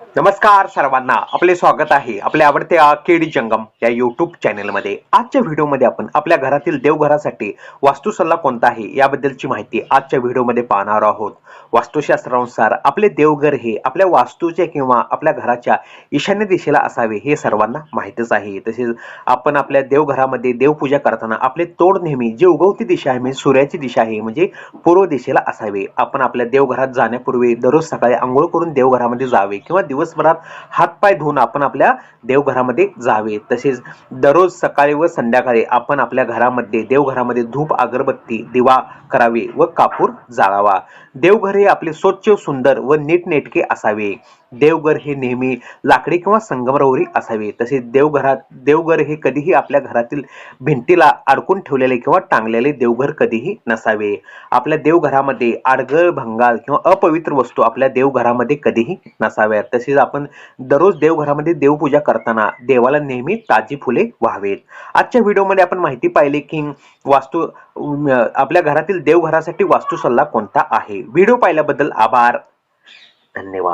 नमस्कार सर्वांना आपले स्वागत आहे आपल्या आवडत्या केडी जंगम या युट्यूब चॅनलमध्ये आजच्या व्हिडिओमध्ये आपण आपल्या घरातील देवघरासाठी वास्तुसल्ला कोणता आहे याबद्दलची माहिती आजच्या व्हिडिओमध्ये पाहणार आहोत. वास्तुशास्त्रानुसार आपले देवघर हे आपल्या वास्तूचे किंवा आपल्या घराच्या ईशान्य दिशेला असावे हे सर्वांना माहितच आहे. तसेच आपण आपल्या देवघरामध्ये देवपूजा करताना आपले तोड नेहमी जी उगवती दिशा आहे म्हणजे सूर्याची दिशा आहे म्हणजे पूर्व दिशेला असावे. आपण आपल्या देवघरात जाण्यापूर्वी दररोज सकाळी आंघोळ करून देवघरामध्ये जावे किंवा दिवसभरात हातपाय धुवून आपण आपल्या देवघरामध्ये जावे. तसेच दररोज सकाळी व संध्याकाळी आपण आपल्या घरामध्ये देवघरामध्ये धूप अगरबत्ती दिवा करावे व कापूर जाळावा. देवघर हे आपले स्वच्छ सुंदर व नीटनेटके असावे. देवघर हे नेहमी लाकडी किंवा संगमरवरी असावे. तसेच देवघरात देवघर हे कधीही आपल्या घरातील भिंतीला अडकून ठेवलेले किंवा टांगलेले देवघर कधीही नसावे. आपल्या देवघरामध्ये आडगळ भंगाल किंवा अपवित्र वस्तू आपल्या देवघरामध्ये कधीही नसाव्यात. तसेच आपण दररोज देवघरामध्ये देवपूजा करताना देवाला नेहमी ताजी फुले व्हावेत. आजच्या व्हिडिओमध्ये आपण माहिती पाहिली की वास्तू आपल्या घरातील देवघरासाठी वास्तू सल्ला कोणता आहे? व्हिडिओ पाहिल्याबद्दल आभार. धन्यवाद.